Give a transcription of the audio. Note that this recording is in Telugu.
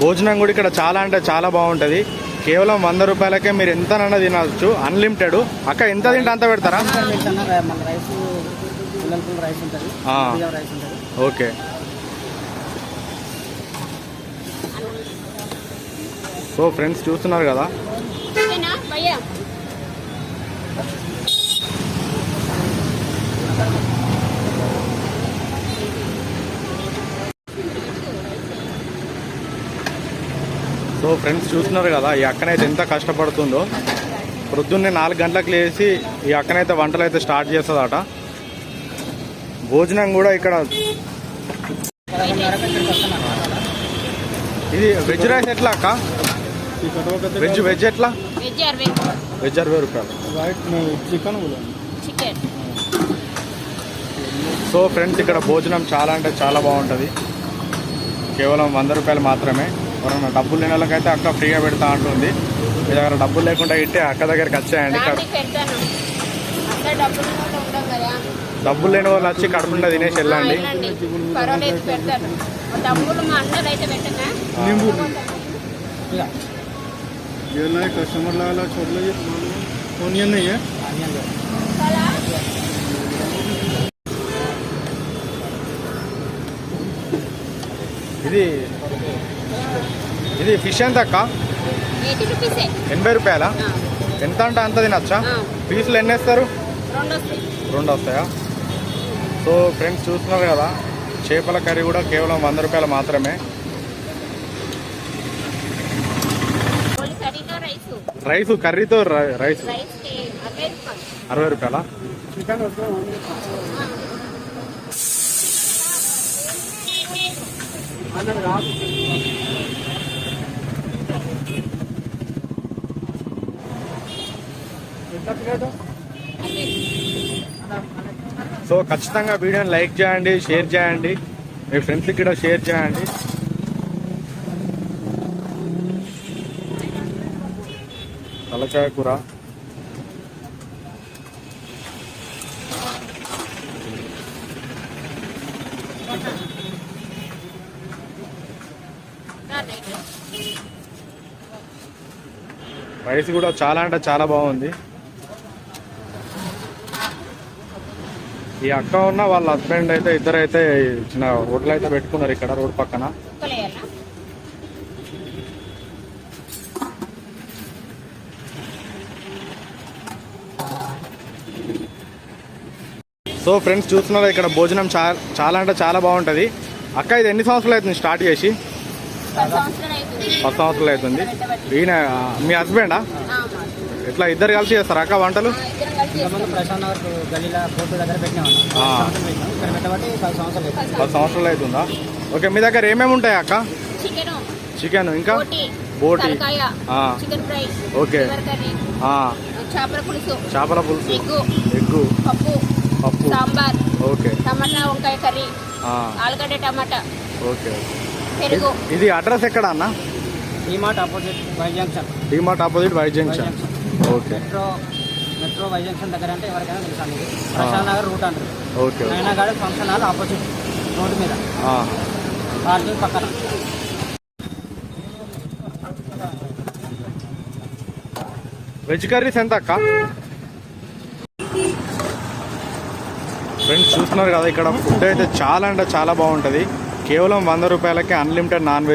భోజనం కూడా ఇక్కడ చాలా అంటే చాలా బాగుంటుంది. కేవలం వంద రూపాయలకే మీరు ఎంతనన్నా తినవచ్చు అన్లిమిటెడ్ అక్క ఎంత తింటే అంత పెడతారా? మన రైస్ పిల్లలకు రైస్ ఉంటుంది. ఆ. బియ్యం రైస్ ఉంటుంది. ఓకే. సో ఫ్రెండ్స్ చూస్తున్నారు కదా? సో ఫ్రెండ్స్ చూస్తున్నారు కదా ఈ అక్కనైతే ఎంత కష్టపడుతుందో. ప్రొద్దున్నే నాలుగు గంటలకు లేచి ఈ అక్కనైతే వంటలు అయితే స్టార్ట్ చేస్తుందట. భోజనం కూడా ఇక్కడ ఇది వెజ్ రైస్ ఎట్లా అక్క? వెజ్ వెజ్ ఎట్లా? వెజ్ అరవై. రూపాయలు. సో ఫ్రెండ్స్ ఇక్కడ భోజనం చాలా అంటే చాలా బాగుంటుంది. కేవలం వంద రూపాయలు మాత్రమే. ఎవరైనా డబ్బులు లేని వాళ్ళకైతే అక్క ఫ్రీగా పెడతా అంటుంది. మీ దగ్గర డబ్బులు లేకుండా ఇట్టే అక్క దగ్గరికి వచ్చాయండి. డబ్బులు లేని వాళ్ళు వచ్చి కడుపుండా తినేసి వెళ్ళండి. ఇది ఇది ఫిష్ ఎంత అక్క? ఎనభై రూపాయలా? ఎంత అంటే అంత తినచ్చా. పీసులు ఎన్ని వేస్తారు? రెండు వస్తాయి రెండు వస్తాయా? సో ఫ్రెండ్స్ చూస్తున్నారు కదా చేపల కర్రీ కూడా కేవలం వంద రూపాయలు మాత్రమే. రైస్. రైస్ కర్రీతో రై- రైస్. అరవై రూపాయలు. అరవై సో ఖచ్చితంగా వీడియోని లైక్ చేయండి షేర్ చేయండి. మీ ఫ్రెండ్స్కి కూడా షేర్ చేయండి. తలకాయ కూర. రైస్ కూడా చాలా అంటే చాలా బాగుంది. ఈ అక్క ఉన్న వాళ్ళ హస్బెండ్ అయితే ఇద్దరు అయితే చిన్న హోటల్ అయితే పెట్టుకున్నారు ఇక్కడ రోడ్ పక్కన. సో ఫ్రెండ్స్ చూస్తున్నారు ఇక్కడ భోజనం చాలా అంటే చాలా బాగుంటుంది. అక్క ఇది ఎన్ని సంవత్సరాలు అవుతుంది స్టార్ట్ చేసి? పది సంవత్సరాలు అవుతుంది. ఈయన మీ హస్బెండా ఇట్లా ఇద్దరు కలిసి చేస్తారా అక్క వంటలు. ప్రశాంత్ నగర్ గల్లీల కోర్టు దగ్గర పెట్టినామన్న ఇక్కడ పెట్టబట్టి పది సంవత్సరాలు అవుతుంది. పది సంవత్సరాలు అవుతుందా? ఓకే మీ దగ్గర ఏమేమి ఉంటాయి అక్క? చికెన్. చికెన్ ఇంకా? బోటి బోటి. తలకాయ ఆ. Chicken fry okay. చేపల పులుసు చేపల పులుసు. Egg egg. పప్పు పప్పు. సాంబార్ ఓకే. టమాటా వంకాయ కర్రీ ఆ, ఆలుగడ్డ టమాటా ఓకే. ఇది- అడ్రస్ ఎక్కడ అన్న? ఈ మాట opposite Y junction DMart opposite Y Y junction junction okay metro metro Y junction దగ్గర అంటే ఎవరికైనా తెలుసా ప్రశాంత్ నగర్ రూట్ అంటారు. Okay function hall opposite road మీద. ఆ, పార్కింగ్ పక్కన. వెజ్ కర్రీస్ ఎంత అక్క ఫ్రెండ్స్ చూస్తున్నారు కదా ఇక్కడ ఫుడ్ అయితే చాలా అంటే చాలా బాగుంటుంది. కేవలం వంద రూపాయలకి అన్లిమిటెడ్ నాన్ వెజ్